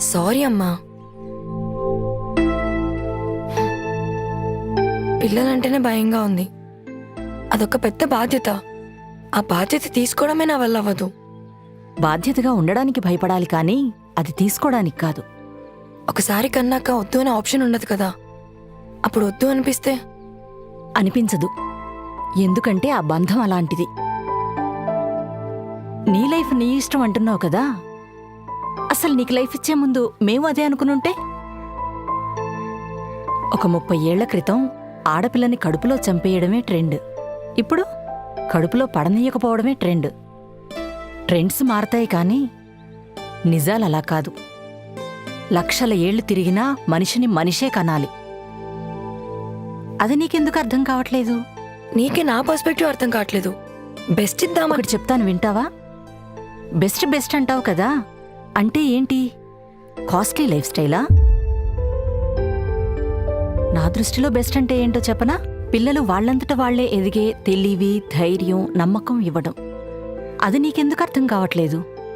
Sorry అమ్మా. పిల్లలంటేనే భయంగా ఉంది. అదొక పెద్ద బాధ్యత. ఆ బాధ్యత తీసుకోవడమే నా వల్ల అవ్వదు. బాధ్యతగా ఉండడానికి భయపడాలి కానీ అది తీసుకోవడానికి కాదు. ఒకసారి కన్నాక వద్దు అనే ఆప్షన్ ఉండదు కదా. అప్పుడు వద్దు అనిపిస్తే? అనిపించదు. ఎందుకంటే ఆ బంధం అలాంటిది. నీ లైఫ్ నీ ఇష్టం అంటున్నావు కదా? అసలు నీకు లైఫ్ ఇచ్చే ముందు మేము అదే అనుకునుంటే? ఒక ముప్పై ఏళ్ళ క్రితం ఆడపిల్లని కడుపులో చంపేయడమే ట్రెండ్. ఇప్పుడు కడుపులో పడనీయకపోవడమే ట్రెండ్. ట్రెండ్స్ మారతాయి కానీ నిజాలు అలా కాదు. లక్షల ఏళ్ళు తిరిగినా మనిషిని మనిషే కనాలి. అది నీకెందుకు అర్థం కావట్లేదు? నీకే నా పర్స్పెక్టివ్ అర్థం కావట్లేదు. బెస్ట్ ఇద్దామని ఒకటి చెప్తాను వింటావా? బెస్ట్ బెస్ట్ అంటావు కదా? అంటే ఏంటి? కాస్ట్లీ లైఫ్ స్టైలా? నా దృష్టిలో బెస్ట్ అంటే ఏంటో చెప్పనా? పిల్లలు వాళ్ళంతట వాళ్ళే ఎదిగే తెలివి ధైర్యం నమ్మకం ఇవ్వడం. అది నీకెందుకు అర్థం కావట్లేదు?